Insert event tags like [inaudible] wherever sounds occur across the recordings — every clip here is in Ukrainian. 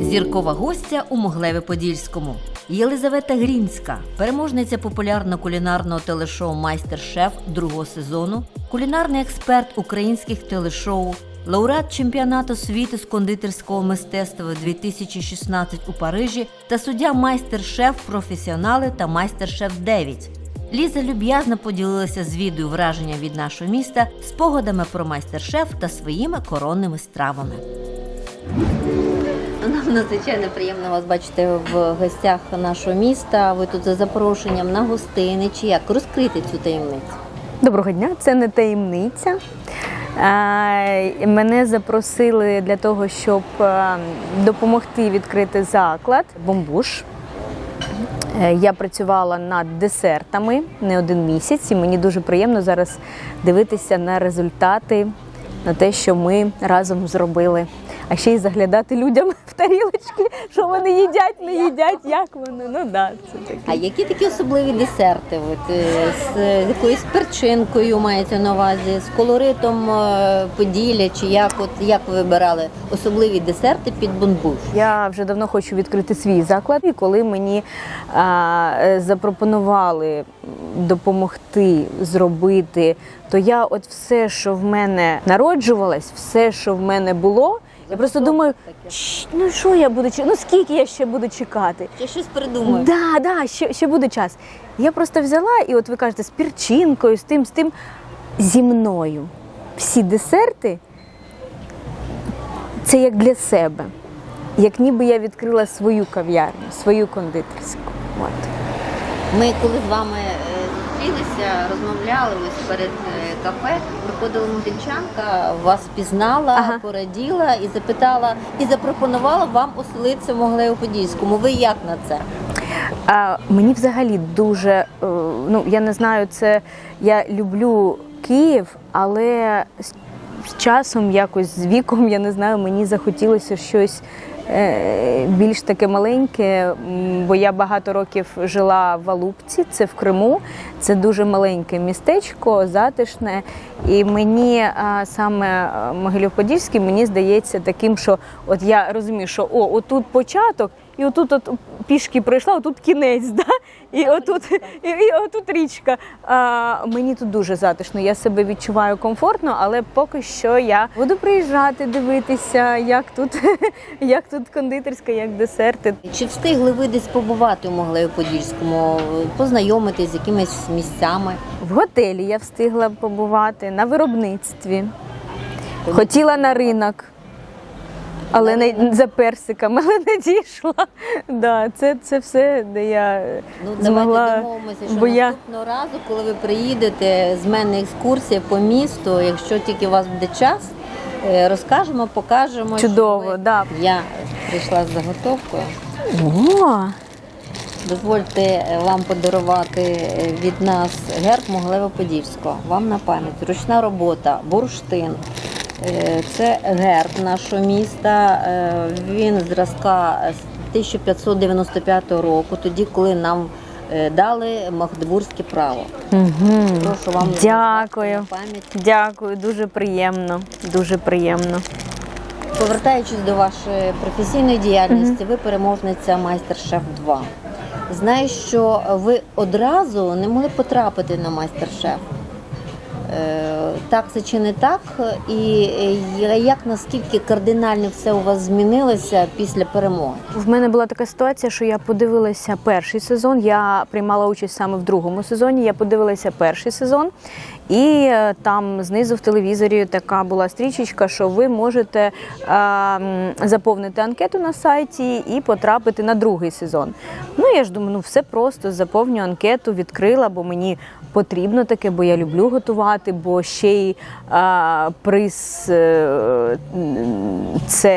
Зіркова гостя у Моглеві-Подільському. Єлизавета Грінська, переможниця популярно-кулінарного телешоу Майстер-шеф другого сезону, кулінарний експерт українських телешоу, лауреат чемпіонату світу з кондитерського мистецтва 2016 у Парижі та суддя Майстер-шеф професіонали та Майстер-шеф 9. Ліза люб'язно поділилася з відео враження від нашого міста, спогадами про майстер-шеф та своїми коронними стравами. Надзвичайно приємно вас бачити в гостях нашого міста. Ви тут за запрошенням на гостини чи як розкрити цю таємницю? Доброго дня, це не таємниця. Мене запросили для того, щоб допомогти відкрити заклад Бомбуш. Е, Я працювала над десертами не один місяць, і мені дуже приємно зараз дивитися на результати, на те, що ми разом зробили. А ще й заглядати людям [laughs] в тарілочки, що вони їдять, не їдять, як вони. Ну да, це таке. А які такі особливі десерти? От, е, з е, якоюсь перчинкою маєте на увазі, з колоритом е, Поділля, чи як, от, як ви вибирали особливі десерти під бонбуш? Я вже давно хочу відкрити свій заклад, і коли мені а, запропонували допомогти зробити, то я от все, що в мене народжувалось, все, що в мене було, я просто думаю, «Щ, ну що я буду чекати? Ну скільки я ще буду чекати? Я щось придумаю. Да, да, ще, ще буде час. Я просто взяла, і от ви кажете, з пірчинкою, з тим, з тим, зі мною. Всі десерти це як для себе. Як ніби я відкрила свою кав'ярню, свою кондитерську. От. Ми коли з вами зустрілися, розмовляли ось перед е, кафе, приходила модельчанка, вас пізнала, Ага. пораділа і запитала, і запропонувала вам оселитися в Моглево-Подільському. Ви як на це? А, мені взагалі дуже, е, ну я не знаю, це я люблю Київ, але з часом, якось з віком, я не знаю, мені захотілося щось. Е, Більш таке маленьке, бо я багато років жила в Алупці, це в Криму. Це дуже маленьке містечко, затишне. І мені саме а, Могилів-Подільський мені здається таким, що от я розумію, що о, отут початок, і отут от пішки пройшла, отут кінець, да? і отут, [laughs] і, і отут річка. А, мені тут дуже затишно. Я себе відчуваю комфортно, але поки що я буду приїжджати, дивитися, як тут, [laughs] як тут кондитерська, як десерти. Чи встигли ви десь побувати у Моглево-Подільському, познайомитись з якимись місцями? В готелі я встигла побувати на виробництві. Хотіла на ринок. Але не за персиками, але не дійшла. Да, це, це все, де я Ну, змогла. давайте домовимося, що бо я наступного разу, коли ви приїдете з мене екскурсія по місту, якщо тільки у вас буде час, е, розкажемо, покажемо. що чудово, ви- да. Я прийшла з заготовкою. О, Дозвольте е, вам подарувати е, від нас герб Моглево-Подільського. Вам на пам'ять. Ручна робота, бурштин. Е, Це герб нашого міста. Е, Він зразка з 1595 року, тоді, коли нам е, дали Магдебурзьке право. угу. Прошу вам Дякую. пам'ять. Дякую, дуже приємно. Дуже приємно. Повертаючись до вашої професійної діяльності, ви переможниця майстер-шеф 2. Знаю, що ви одразу не могли потрапити на майстер-шеф. Е, Так це чи не так? І е, як наскільки кардинально все у вас змінилося після перемоги? В мене була така ситуація, що я подивилася перший сезон. Я приймала участь саме в другому сезоні. Я подивилася перший сезон, і е, там знизу в телевізорі така була стрічечка, що ви можете е, заповнити анкету на сайті і потрапити на другий сезон. Ну я ж думаю, ну все просто заповню анкету, відкрила, бо мені потрібно таке, бо я люблю готувати, бо ще й а, приз е, це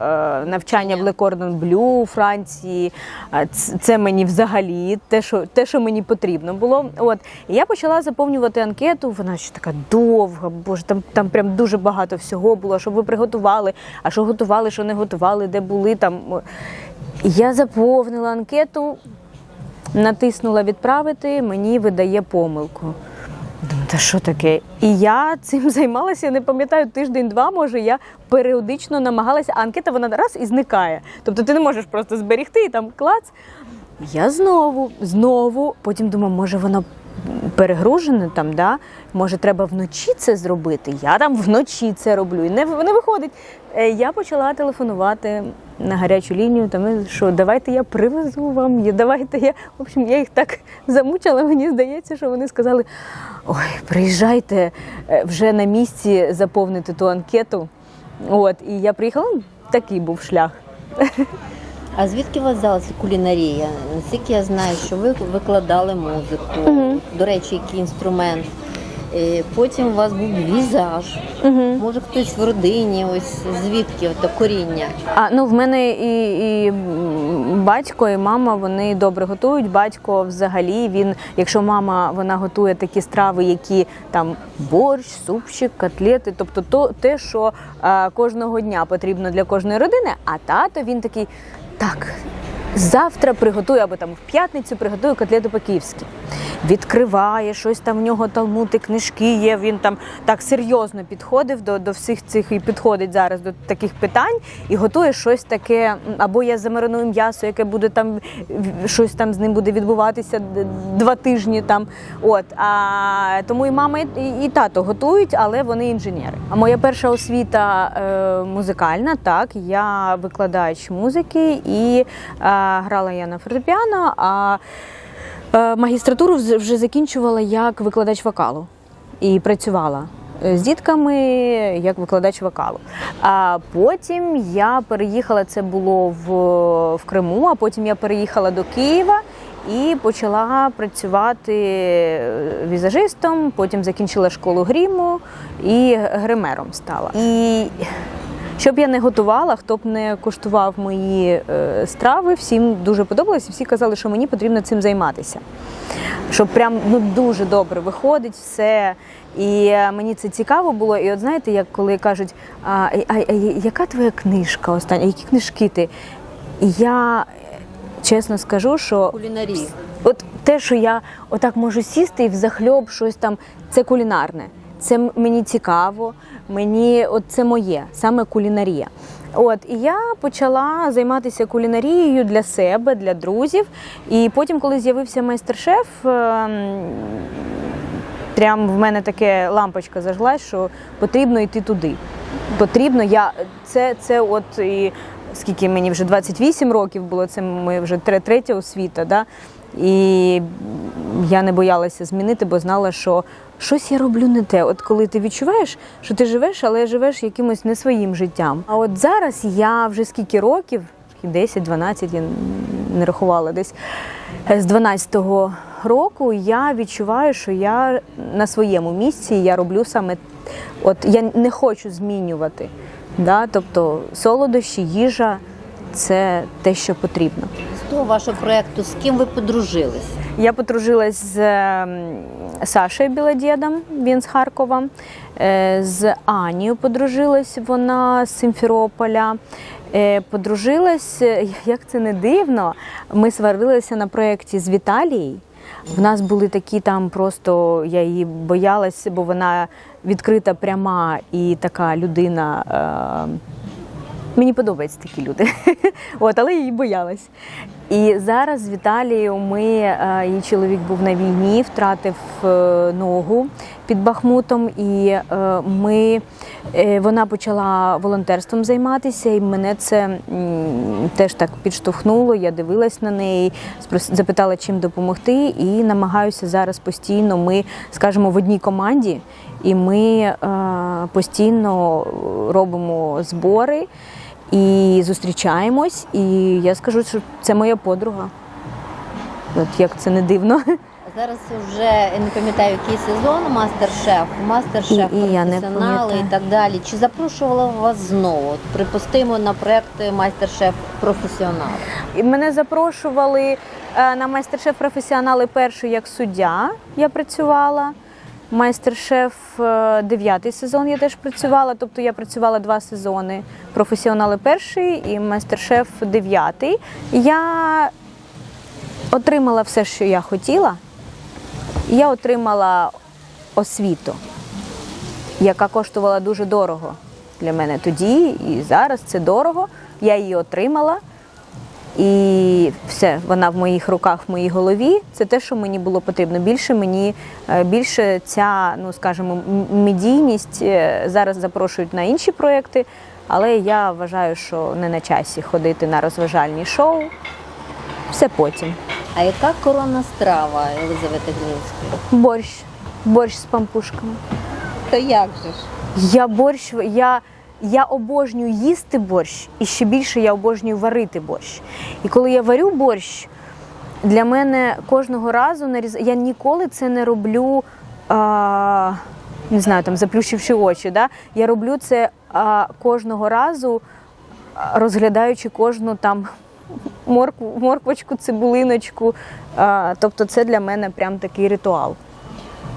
е, навчання в Лекордон Блю у Франції. А, Це мені взагалі те, що те, що мені потрібно було. От я почала заповнювати анкету. Вона ще така довга, боже, там, там прям дуже багато всього було, щоб ви приготували, а що готували, що не готували, де були там. Я заповнила анкету, натиснула відправити, мені видає помилку. Думаю, Та що таке? І я цим [laughs] займалася, я не пам'ятаю, тиждень-два, може, я періодично намагалася, а анкета вона раз і зникає. Тобто ти не можеш просто зберегти і там клац. Я знову, знову, потім думаю, може воно перегружене там, да? може треба вночі це зробити. Я там вночі це роблю. І не, не виходить. Е, Я почала телефонувати на гарячу лінію, там, і що давайте я привезу вам, я- давайте я. В общем, я їх так замучила, мені здається, що вони сказали: ой, приїжджайте е, вже на місці заповнити ту анкету. От, і я приїхала, ну, такий був шлях. А звідки у вас взялася кулінарія? Наскільки я знаю, що ви викладали музику, до речі, який інструмент. Потім у вас був візаж. Може хтось в родині, ось звідки ото коріння. А ну в мене і, і батько, і мама вони добре готують. Батько взагалі він, якщо мама вона готує такі страви, які там борщ, супчик, котлети, тобто то те, що а, кожного дня потрібно для кожної родини. А тато він такий так. Завтра приготую або там в п'ятницю приготую котлету по-київськи. Відкриває щось там в нього талмуди, книжки є. Він там так серйозно підходив до, до всіх цих і підходить зараз до таких питань і готує щось таке. Або я замариную м'ясо, яке буде там щось там з ним буде відбуватися два тижні. Там от а тому і мама, і, і тато готують, але вони інженери. А моя перша освіта е, музикальна. Так, я викладач музики і е, грала я на фортепіано. А Е, Магістратуру вже закінчувала як викладач вокалу і працювала е, з дітками як викладач вокалу. А потім я переїхала, це було в, в Криму, а потім я переїхала до Києва. І почала працювати е, візажистом, потім закінчила школу гріму і гримером стала. І щоб я не готувала, хто б не куштував мої е, страви, всім дуже подобалось, і всі казали, що мені потрібно цим займатися. Щоб прям ну дуже добре виходить все. І е, мені це цікаво було. І от знаєте, як коли кажуть, а, а, а яка твоя книжка остання? Які книжки ти? І я е, чесно скажу, що Кулінарії. От те, що я отак можу сісти і взахльоб щось там, це кулінарне. Це мені цікаво, мені от це моє, саме кулінарія. От і я почала займатися кулінарією для себе, для друзів. І потім, коли з'явився майстер-шеф, ем, прям в мене таке лампочка зажглась, що потрібно йти туди. Потрібно, я це, це от і скільки мені вже 28 років було, це ми вже третя освіта. Да? І я не боялася змінити, бо знала, що щось я роблю не те. От коли ти відчуваєш, що ти живеш, але живеш якимось не своїм життям. А от зараз я вже скільки років, 10-12, я не рахувала десь з 12-го року, я відчуваю, що я на своєму місці, я роблю саме от я не хочу змінювати. Да? Тобто солодощі, їжа це те, що потрібно. З того вашого проєкту, з ким ви подружились? Я подружилась з ем, Сашею Білодєдом, він з Харкова, е, з Анією подружилась, вона з Симферополя. Е, Подружилась, е, як це не дивно, ми сварилися на проєкті з Віталією. В нас були такі там просто, я її боялась, бо вона відкрита, пряма і така людина. Е, Мені подобаються такі люди, [laughs] От, але я її боялась. І зараз з Віталією ми, е, її чоловік був на війні, втратив е, ногу під Бахмутом, і е, ми, е, вона почала волонтерством займатися, і мене це теж так підштовхнуло. Я дивилась на неї, запитала, чим допомогти, і намагаюся зараз постійно. Ми, скажімо, в одній команді, і ми е, постійно робимо збори і зустрічаємось. І я скажу, що це моя подруга. От як це не дивно. Зараз вже я не пам'ятаю, який сезон мастер-шеф, мастер-шеф, І- і я не професіонали і пам'ятаю. так далі. Чи запрошувала вас знову? От, припустимо на проєкт майстер-шеф професіонал. І мене запрошували е, на майстер-шеф професіонали перший як суддя. Я працювала. Майстер-шеф е, дев'ятий сезон я теж працювала. Тобто я працювала два сезони. Професіонали перший і майстер-шеф дев'ятий. Я отримала все, що я хотіла. Я отримала освіту, яка коштувала дуже дорого для мене тоді, і зараз це дорого. Я її отримала. І все, вона в моїх руках, в моїй голові. Це те, що мені було потрібно. Більше мені е, більше ця, ну скажімо, медійність е, зараз запрошують на інші проекти, але я вважаю, що не на часі ходити на розважальні шоу. Все потім. А яка коронна страва Єлизавети Гринської? Борщ, борщ з пампушками. То як же ж? Я борщ, я, я обожнюю їсти борщ, і ще більше я обожнюю варити борщ. І коли я варю борщ, для мене кожного разу я ніколи це не роблю. А... Не знаю, там заплющивши очі, да? я роблю це а, кожного разу, розглядаючи кожну там морквочку, цибулиночку. А, тобто це для мене прям такий ритуал.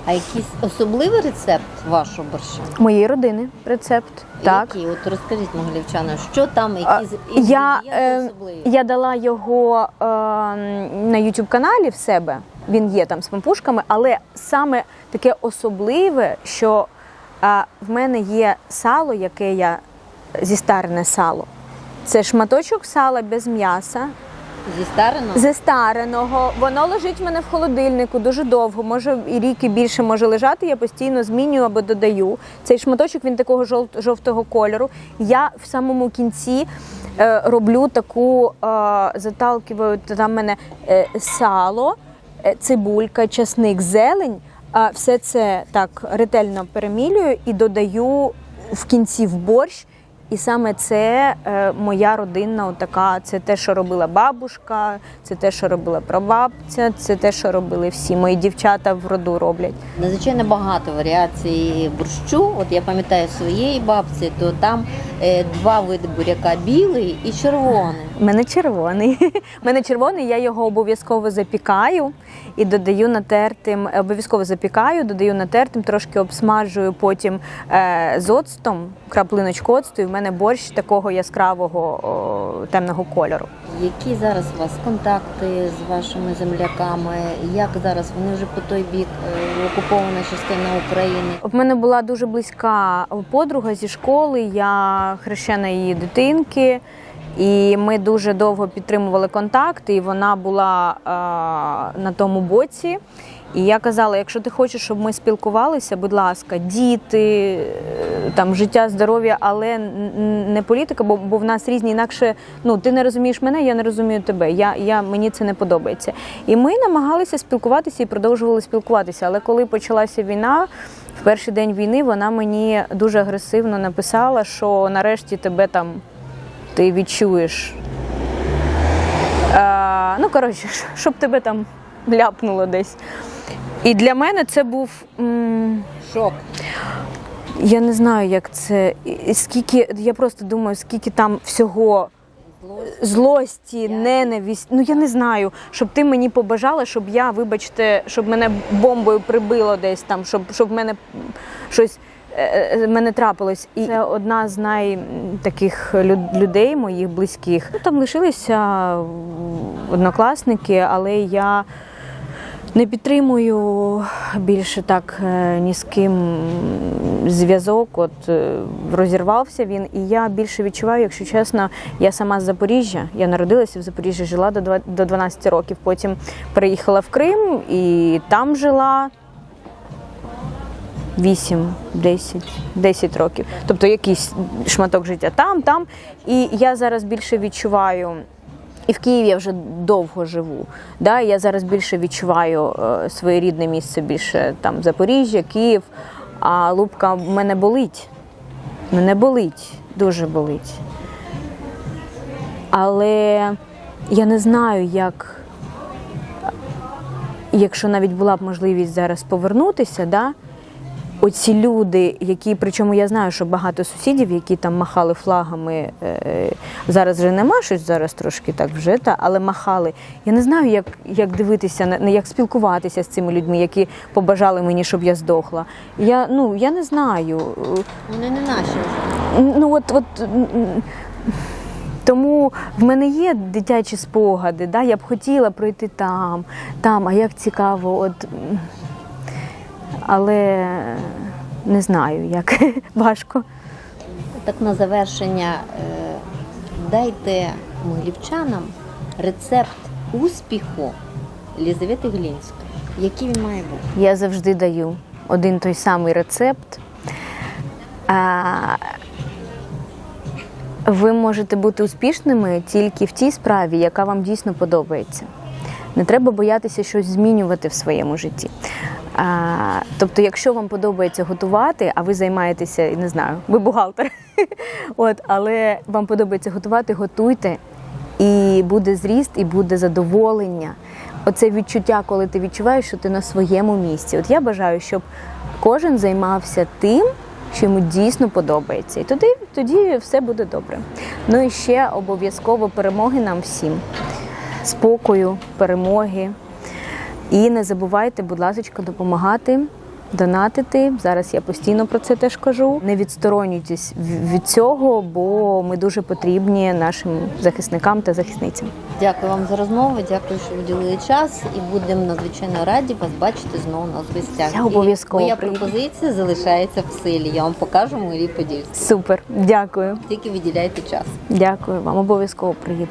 А якийсь особливий рецепт вашого борща? Моєї родини рецепт. Так. Який? От розкажіть могилівчанам, що там, які Я, е, особливі? я дала його е, на youtube каналі в себе. Він є там з пампушками, але саме таке особливе, що е, в мене є сало, яке я зістарене сало. Це шматочок сала без м'яса, Зістарено? зістареного. Воно лежить в мене в холодильнику дуже довго, може і рік і більше може лежати. Я постійно змінюю або додаю. Цей шматочок він такого жовт- жовтого кольору. Я в самому кінці е, роблю таку е, заталкиваю, там мене е, сало, е, цибулька, часник, зелень. А все це так ретельно перемілюю і додаю в кінці в борщ. І саме це е, моя родинна така, це те, що робила бабушка, це те, що робила прабабця, це те, що робили всі мої дівчата в роду роблять. Надзвичайно багато варіацій борщу. От я пам'ятаю своєї бабці, то там е, два види буряка білий і червоний. У мене червоний. У мене червоний, я його обов'язково запікаю і додаю натертим, обов'язково запікаю, додаю натертим, трошки обсмажую потім е, з оцтом, краплиночку оцту, і в мене борщ такого яскравого о, темного кольору. Які зараз у вас контакти з вашими земляками? Як зараз вони вже по той бік е, окупована частина України? В мене була дуже близька подруга зі школи, я хрещена її дитинки. І ми дуже довго підтримували контакти, і вона була е, на тому боці. І я казала: якщо ти хочеш, щоб ми спілкувалися, будь ласка, діти, е, там життя, здоров'я, але не політика, бо, бо в нас різні інакше. Ну ти не розумієш мене, я не розумію тебе. Я, я мені це не подобається. І ми намагалися спілкуватися і продовжували спілкуватися. Але коли почалася війна, в перший день війни вона мені дуже агресивно написала, що нарешті тебе там ти відчуєш. Е, ну, коротше, [laughs] щоб тебе там ляпнуло десь. І для мене це був. м, Шок. я не знаю, як це. Скільки, я просто думаю, скільки там всього злості, ненависть. Ну я не знаю, щоб ти мені побажала, щоб я, вибачте, щоб мене бомбою прибило десь там, щоб, щоб в мене щось. Е, е, Мене трапилось, і це одна з най таких людей, моїх близьких. Ну, Там лишилися однокласники, але я не підтримую більше так е, ні з ким зв'язок. От розірвався він, і я більше відчуваю, якщо чесно, я сама з Запоріжжя. Я народилася в Запоріжжі, жила до два- до 12 років. Потім переїхала в Крим і там жила. 8, 10, 10 років. Тобто якийсь шматок життя там, там. І я зараз більше відчуваю. І в Києві я вже довго живу. Да? Я зараз більше відчуваю е, своє рідне місце, більше там Запоріжжя, Київ. А Лубка мене болить. Мене болить, дуже болить. Але я не знаю, як, якщо навіть була б можливість зараз повернутися, да? Оці люди, які, причому я знаю, що багато сусідів, які там махали флагами, е, зараз вже нема щось, зараз трошки так вже, та, але махали. Я не знаю, як, як дивитися, як спілкуватися з цими людьми, які побажали мені, щоб я здохла. Я, ну, я не знаю. Вони не наші. Ну от, от тому в мене є дитячі спогади. Да? Я б хотіла пройти там, там, а як цікаво, от. Але не знаю, як [laughs] важко. Так на завершення е, дайте могилівчанам рецепт успіху Лізавети Глінської. Який він має бути? Я завжди даю один той самий рецепт. Ви можете бути успішними тільки в тій справі, яка вам дійсно подобається. Не треба боятися щось змінювати в своєму житті. А, тобто, якщо вам подобається готувати, а ви займаєтеся, не знаю, ви бухгалтер, [laughs] от, але вам подобається готувати, готуйте, і буде зріст, і буде задоволення. Оце відчуття, коли ти відчуваєш, що ти на своєму місці. От я бажаю, щоб кожен займався тим, що йому дійсно подобається. І тоді, тоді все буде добре. Ну і ще обов'язково перемоги нам всім. Спокою, перемоги. І не забувайте, будь ласка, допомагати, донатити. Зараз я постійно про це теж кажу. Не відсторонюйтесь від цього, бо ми дуже потрібні нашим захисникам та захисницям. Дякую вам за розмову. Дякую, що виділили час, і будемо надзвичайно раді вас бачити знову на гостях. Я обов'язково Моя приїду. пропозиція залишається в силі. Я вам покажу мої подільські. Супер, дякую. Тільки виділяйте час. Дякую вам. Обов'язково приїду.